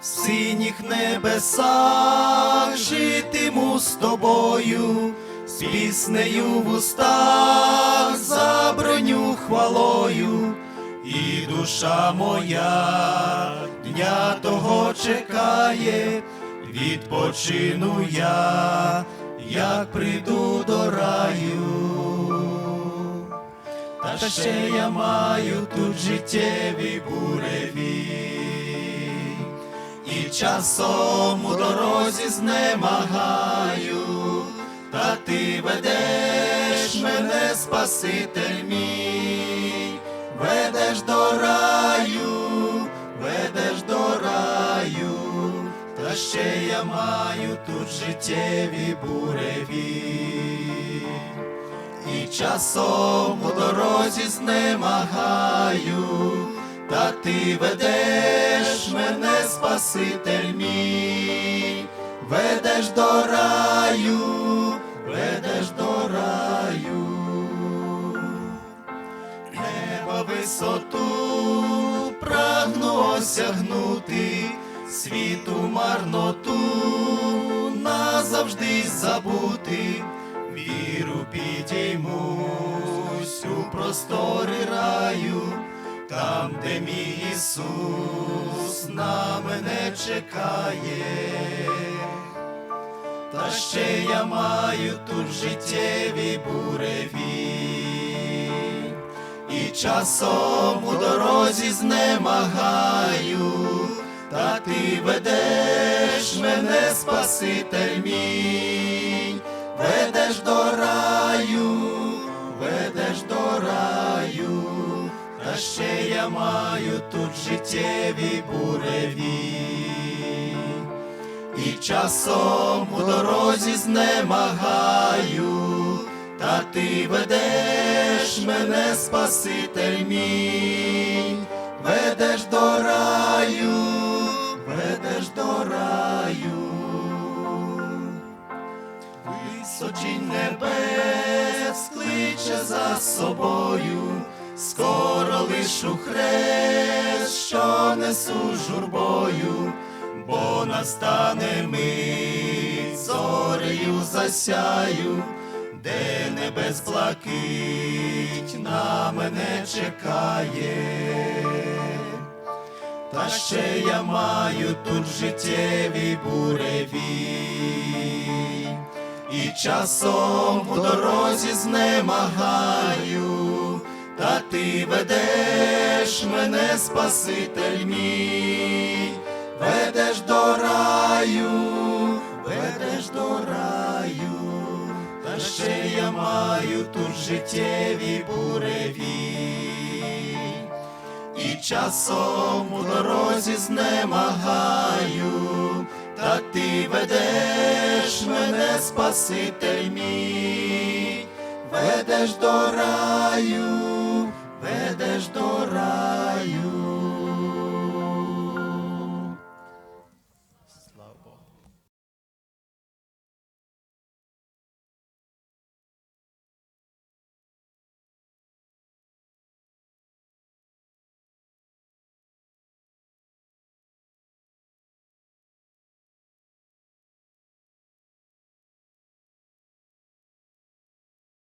в синіх небесах житиму з тобою, з піснею в устах заброню хвалою, і душа моя дня того чекає, відпочину я, як прийду до раю. Та ще я маю тут життєві буреві, і часом у дорозі знемагаю, та ти ведеш мене, Спаситель мій, ведеш до раю, ведеш до раю, та ще я маю тут життєві буреві. І часом у дорозі знемагаю, та ти ведеш Спаситель мій, ведеш до раю, ведеш до раю, неба висоту прагну осягнути, світу марноту назавжди забути. Віру підіймусь у простори раю, там, де мій Ісус на мене чекає, та ще я маю тут життєві буреві, і часом у дорозі знемагаю, та ти ведеш мене, Спаситель мій маю тут життєві буреві, і часом у дорозі знемагаю, та ти ведеш мене, Спаситель мій, ведеш до раю, ведеш до раю. Височінь небес кличе за собою, скоро лишу хрест, що несу журбою, бо настане мить, зорею засяю, де небес блакить на мене чекає. Та ще я маю тут життєві буреві, і часом у дорозі знемагаю, та ти ведеш мене, Спаситель мій, ведеш до раю, ведеш до раю, та ще я маю тут життєві буреві. І часом у дорозі знемагаю, та ти ведеш мене, Спаситель мій, ведеш до раю.